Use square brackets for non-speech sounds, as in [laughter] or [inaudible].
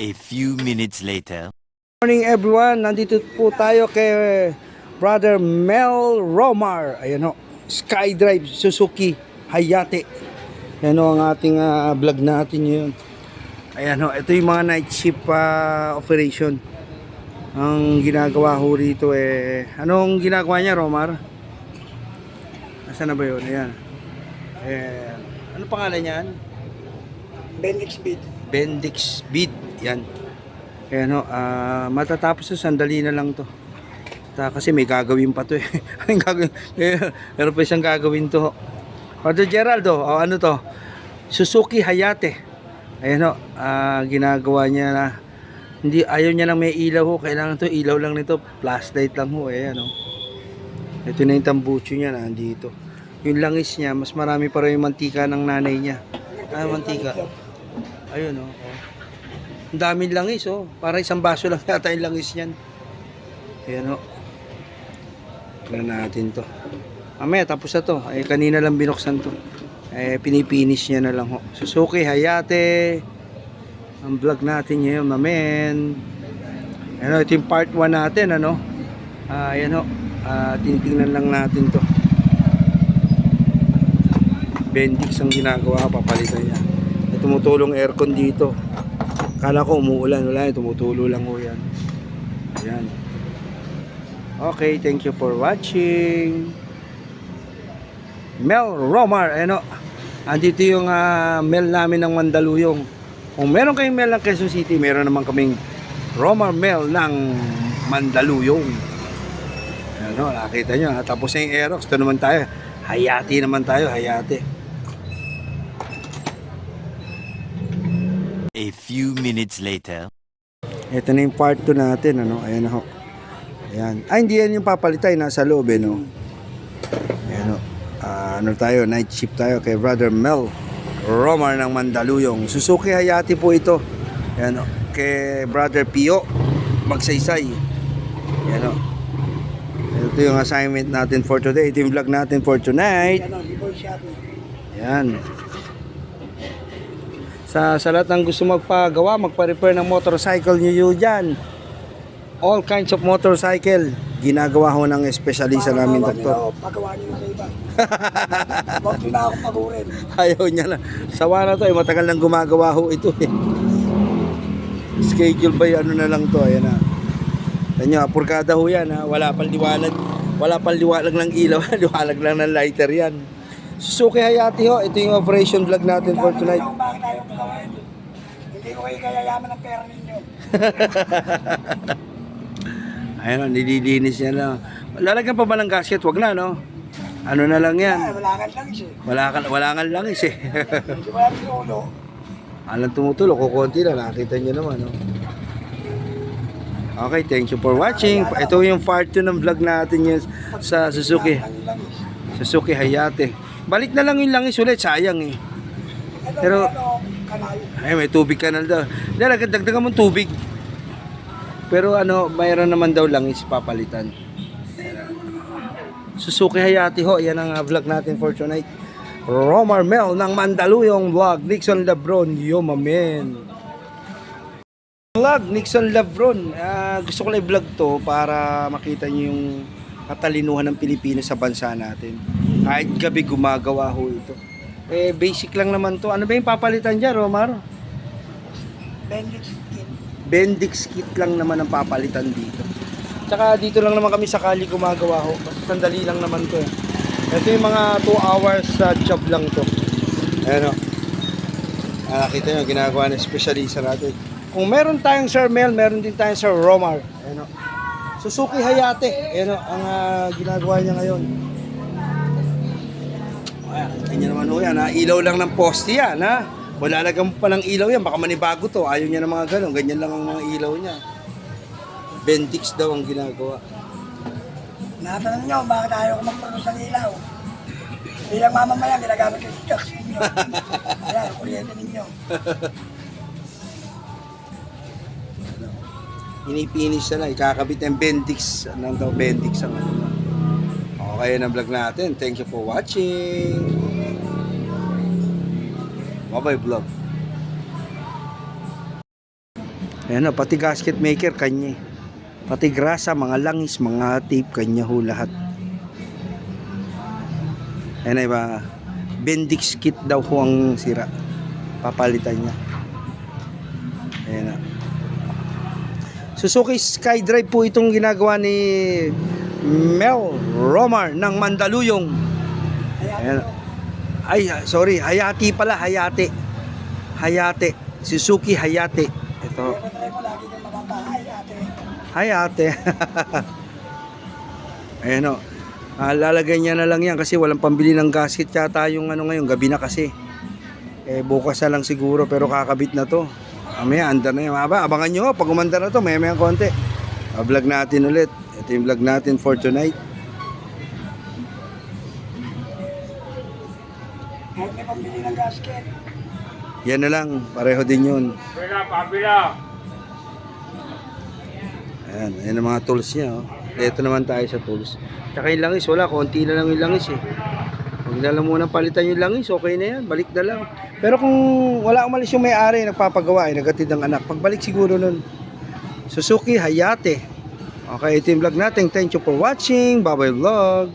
A few minutes later. morning everyone. Nandito po tayo kay Brother Mel Romar. Ayan o. Skydrive Suzuki Hayate. Ayan o ang ating ah, vlog natin yun. Ayan o. Ito yung mga night shift ah, operation. Ang ginagawa ho rito eh. Anong ginagawa niya Romar? Nasaan na ba yun? Ayan. Ayan. Ano pangalan niyan? Bendix Beat. Bendix Beat. Yan. Ayan o, ah, matatapos sa sandali na lang to. Ta, kasi may gagawin pa to eh. [laughs] May gagawin, eh, meron pa siyang gagawin to. Father Geraldo, o ano to? Suzuki Hayate. Ayan o, ah, ginagawa niya na hindi ayaw niya lang may ilaw ho. Kailangan to ilaw lang nito. Flashlight lang ho. Ayan o. Ito na yung tambucho niya nandito. Yung langis niya, mas marami pa rin yung mantika ng nanay niya. Ah, mantika. Ayun o. Oh. Ang daming langis oh. Para isang baso lang [laughs] yata yung langis niyan. Ayan oh. Tignan natin to. Mamaya tapos na to. Ay kanina lang binuksan to. Eh pinipinish niya na lang ho. Suzuki Hayate. Ang vlog natin ngayon, mamen. Ano, ito yung part 1 natin, ano? Ah, ayan ho. Ah, tinitingnan lang natin to. Bendix ang ginagawa, papalitan niya. Tumutulong aircon dito. Kala ko umuulan, wala yan, tumutulo lang ho yan. Ayan. Okay, thank you for watching. Mel Romar, ano? Andito yung ah, Mel namin ng Mandaluyong. Kung meron kayong Mel ng Quezon City, meron naman kaming Romar Mel ng Mandaluyong. Ano, nakita nyo, ha? tapos na yung Aerox. Ito naman tayo. Hayati naman tayo, hayati. A few minutes later. Ito na yung part 2 natin, ano? Ayan na ho. Ayan. Ay, hindi yan yung papalitay. Nasa loob, eh, no? Ayan ho. Ah, ano tayo? Night shift tayo kay Brother Mel Romar ng Mandaluyong. Suzuki Hayati po ito. Ayan ho. Kay Brother Pio Magsaysay. Ayan ho. Ito yung assignment natin for today. Ito yung vlog natin for tonight. Yan o, Liboy Shopping. Yan. Sa, sa lahat ng gusto magpagawa, magpa-repair ng motorcycle yun dyan. All kinds of motorcycle. Ginagawa ho ng espesyalista namin, doktor. Pagawa nyo sa iba. [laughs] Huwag na ako pagurin. Ayaw niya na. Sawa na to eh. Matagal nang gumagawa ho ito eh. Schedule by ano na lang to. Ayan na. Ayan nyo, apurkada ho yan ha. Wala pang liwanag. Wala pang liwanag ng ilaw. [laughs] liwanag lang ng lighter yan. Suzuki Hayati ho. Ito yung operation vlog natin for tonight. Ko gawin. Hindi ko kayo kayayaman ng pera ninyo. [laughs] Ayun, o, nililinis niya na. Lalagyan pa ba ng gasket? Wag na, no? Ano na lang yan? wala nga lang siya. Wala ka, wala nga lang is eh. [laughs] Hindi wala pinulo. Alang tumutulog, kukunti lang. Nakita niyo naman, no? Okay, thank you for watching. Ito yung part 2 ng vlog natin yun sa Suzuki. Langis. Suzuki Hayate. Balik na lang yung langis ulit, sayang eh. Pero- kanal. Ay, may tubig ka na daw. Dala, dagdagan mo tubig. Pero ano, mayroon naman daw langis papalitan. Suzuki Hayati ho, yan ang uh, vlog natin for tonight. Romar Mel ng Mandaluyong vlog, Nixon Lebron, yo mamen. Vlog, Nixon Lebron. Ah, gusto ko lang i-vlog to para makita niyo yung katalinuhan ng Pilipinas sa bansa natin. Kahit gabi gumagawa ho ito. Eh, basic lang naman to. Ano ba yung papalitan dyan, Romar? Bendix Skin. Bendix kit lang naman ang papalitan dito. Tsaka dito lang naman kami sakali gumagawa ho. Sandali lang naman to eh. Ito yung mga 2 hours sa job lang to. Ayan o. Ah, nakita nyo, ginagawa ng specialista natin. Kung meron tayong Sir Mel, meron din tayong Sir Romar. Ayan o. Suzuki Hayate. Ayan o, ang ah, ginagawa niya ngayon. Ayan, naman ho yan ha. Ilaw lang ng poste yan ha. Wala lagyan pa ng ilaw yan. Baka manibago to. Ayaw niya ng mga ganun. Ganyan lang ang mga ilaw niya. Bendix daw ang ginagawa. Natanong nyo, bakit ayaw ko magpapos ng ilaw? Bilang mamamayan, ginagamit ko yung stocks ninyo. [laughs] Ayan, kuryente ninyo. Inipinis na lang. Ikakabit ng Bendix. Anong daw Bendix ang ano. Okay na vlog natin. Thank you for watching. Bye-bye vlog. Ayan o, pati gasket maker, kanya. eh. Pati grasa, mga langis, mga tape, kanya ho lahat. Ayan na iba, Bendix kit daw ho ang sira. Papalitan niya. Ayan na. Suzuki SkyDrive po itong ginagawa ni Mel Romar ng Mandaluyong. Ay, sorry, Hayati pala, Hayate. Hayate. Suzuki Hayate. Ito. Hayate. [laughs] Ayan o. Ah, lalagay niya na lang yan kasi walang pambili ng gasket yata yung ano ngayon, gabi na kasi. Eh, bukas na lang siguro pero kakabit na to. Mamaya, andar na yan. Aba, abangan nyo, pag umandar na to, maya maya konti. Ah, vlog natin ulit. Ito yung vlog natin for tonight. Kahit may pambili ng gasket. Yan na lang, pareho din yun. Ayan, ayan ang mga tools niya. Oh. Ito naman tayo sa tools. Tsaka yung langis, wala, konti na lang yung langis eh. Huwag na lang muna palitan yung langis, okay na yan, balik na lang. Pero kung wala umalis yung may-ari, nagpapagawa, eh, nagatid ng anak, pagbalik siguro nun. Suzuki Hayate. Okay, ito yung vlog natin. Thank you for watching. Bye-bye vlog.